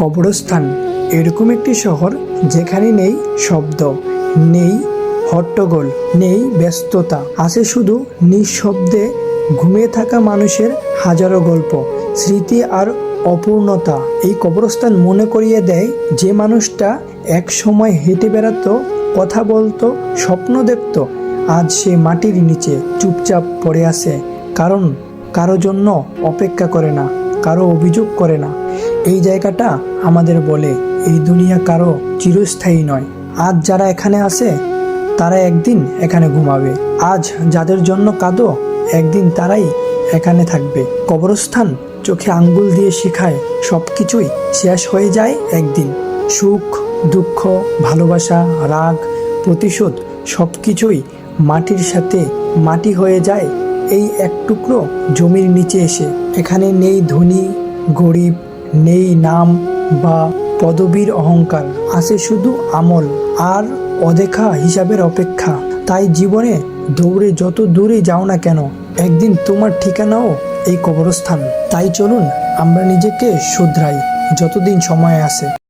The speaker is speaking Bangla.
কবরস্থান। এরকম একটি শহর যেখানে নেই শব্দ, নেই হট্টগোল, নেই ব্যস্ততা। আছে শুধু নিঃশব্দে ঘুমিয়ে থাকা মানুষের হাজারো গল্প, স্মৃতি আর অপূর্ণতা। এই কবরস্থান মনে করিয়ে দেয় যে মানুষটা এক সময় হেঁটে বেড়াতো, কথা বলতো, স্বপ্ন দেখত। আজ সে মাটির নিচে চুপচাপ পড়ে আছে, কারণ কারও জন্য অপেক্ষা করে না। কারও অভিযোগ করে না। এই জায়গাটা আমাদের বলে, এই দুনিয়া কারও চিরস্থায়ী নয়। আজ যারা এখানে আছে, তারা একদিন এখানে ঘুমাবে। আজ যাদের জন্য কাঁদো, একদিন তারাই এখানে থাকবে। কবরস্থান চোখে আঙ্গুল দিয়ে শেখায় সব কিছুই শেষ হয়ে যায় একদিন। সুখ, দুঃখ, ভালোবাসা, রাগ, প্রতিশোধ সব কিছুই মাটির সাথে মাটি হয়ে যায়। এই এক টুকরো জমির নিচে এসে এখানে নেই ধনী, গরিব, নেই নাম বা পদবীর অহংকার, আছে শুধু আমল আর অদেখা হিসাবের অপেক্ষা। তাই জীবনে দৌড়ে যত দূরে যাও না কেন, একদিন তোমার ঠিকানাও এই কবরস্থান। তাই চলুন, আমরা নিজেকে শুধরাই, যতদিন সময় আছে।